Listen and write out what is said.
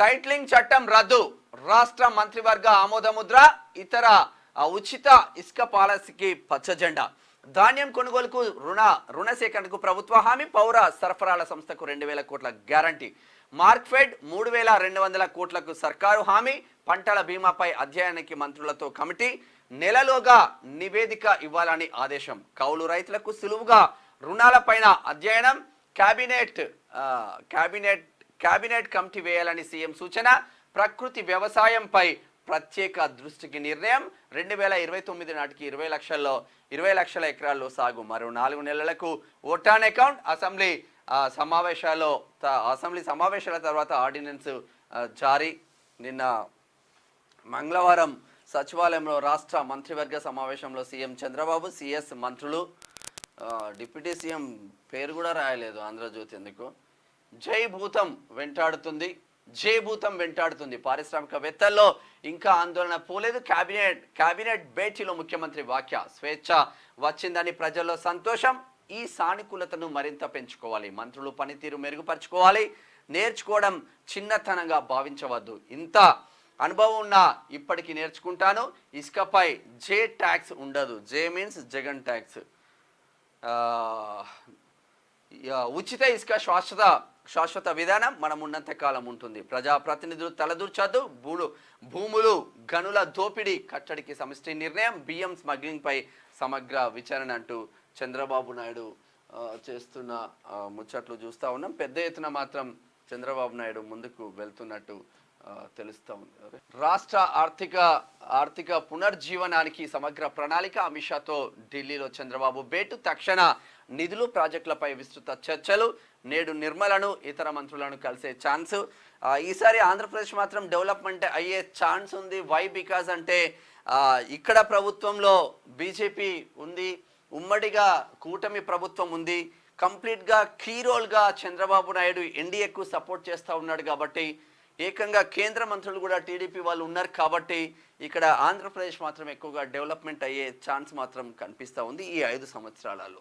Titling చట్టం రద్దు. రాష్ట్ర మంత్రివర్గ ఆమోదముద్ర ఇతర ఉచిత ఇసుక పాలసీకి పచ్చజెండా ధాన్యం కొనుగోలుకు రుణ రుణ సేకరణకు ప్రభుత్వ హామీ పౌర సరఫరాల సంస్థకు రెండు వేల కోట్ల గ్యారంటీ. మార్క్ఫెడ్ మూడు వేల రెండు వందల కోట్లకు సర్కారు హామీ పంటల బీమాపై అధ్యయనానికి మంత్రులతో కమిటీ నెలలోగా నివేదిక ఇవ్వాలని ఆదేశం. కౌలు రైతులకు సులువుగా రుణాలపైన అధ్యయనం క్యాబినెట్ క్యాబినెట్ కేబినెట్ కమిటీ వేయాలని సీఎం సూచన ప్రకృతి వ్యవసాయంపై ప్రత్యేక దృష్టికి నిర్ణయం. రెండు వేల ఇరవై తొమ్మిది నాటికి ఇరవై లక్షల్లో ఇరవై లక్షల ఎకరాల్లో సాగు మరో నాలుగు నెలలకు ఓటాన్ అకౌంట్. అసెంబ్లీ సమావేశాల్లో అసెంబ్లీ సమావేశాల తర్వాత ఆర్డినెన్స్ జారీ. నిన్న మంగళవారం సచివాలయంలో రాష్ట్ర మంత్రివర్గ సమావేశంలో సీఎం చంద్రబాబు సిఎస్ మంత్రులు డిప్యూటీ సీఎం పేరు కూడా రాయలేదు ఆంధ్రజ్యోతి ఎందుకు? జయభూతం వెంటాడుతుంది జయభూతం వెంటాడుతుంది. పారిశ్రామికవేత్తల్లో ఇంకా ఆందోళన పోలేదు. కేబినెట్ కేబినెట్ భేటీలో ముఖ్యమంత్రి వాక్య స్వేచ్ఛ వచ్చిందని ప్రజల్లో సంతోషం. ఈ సానుకూలతను మరింత పెంచుకోవాలి. మంత్రులు పనితీరు మెరుగుపరచుకోవాలి. నేర్చుకోవడం చిన్నతనంగా భావించవద్దు. ఇంత అనుభవం ఉన్నా ఇప్పటికీ నేర్చుకుంటాను. ఇసుకపై జే ట్యాక్స్ ఉండదు. J means Jagan tax. ఉచిత ఇసుక శాశ్వత శాశ్వత విధానం మనం ఉన్నంత కాలం ఉంటుంది. ప్రజాప్రతినిధులు తలదూర్చొద్దు భూలు భూములు గనుల దోపిడీ కట్టడికి సమిష్టి నిర్ణయం బియ్యం స్మగ్లింగ్ పై సమగ్ర విచారణ అంటూ చంద్రబాబు నాయుడు చేస్తున్న ముచ్చట్లు చూస్తూ ఉన్నాం. పెద్ద ఎత్తున మాత్రం చంద్రబాబు నాయుడు ముందుకు వెళ్తున్నట్టు తెలుస్తూ ఉంది. రాష్ట్ర ఆర్థిక ఆర్థిక పునర్జీవనానికి సమగ్ర ప్రణాళిక అమిత్ షాతో ఢిల్లీలో చంద్రబాబు భేటు. తక్షణ నిధులు ప్రాజెక్టులపై విస్తృత చర్చలు. నేడు నిర్మలను ఇతర మంత్రులను కలిసే ఛాన్స్. ఈసారి ఆంధ్రప్రదేశ్ మాత్రం డెవలప్మెంట్ అయ్యే ఛాన్స్ ఉంది. వై బికాజ్ అంటే ఇక్కడ ప్రభుత్వంలో బీజేపీ ఉంది. ఉమ్మడిగా కూటమి ప్రభుత్వం ఉంది. కంప్లీట్గా కీ రోల్గా చంద్రబాబు నాయుడు ఎన్డీఏకు సపోర్ట్ చేస్తూ ఉన్నాడు కాబట్టి ఏకంగా కేంద్ర మంత్రులు కూడా టీడీపీ వాళ్ళు ఉన్నారు కాబట్టి ఇక్కడ ఆంధ్రప్రదేశ్ మాత్రం ఎక్కువగా డెవలప్మెంట్ అయ్యే ఛాన్స్ మాత్రం కనిపిస్తూ ఉంది ఈ ఐదు సంవత్సరాలలో.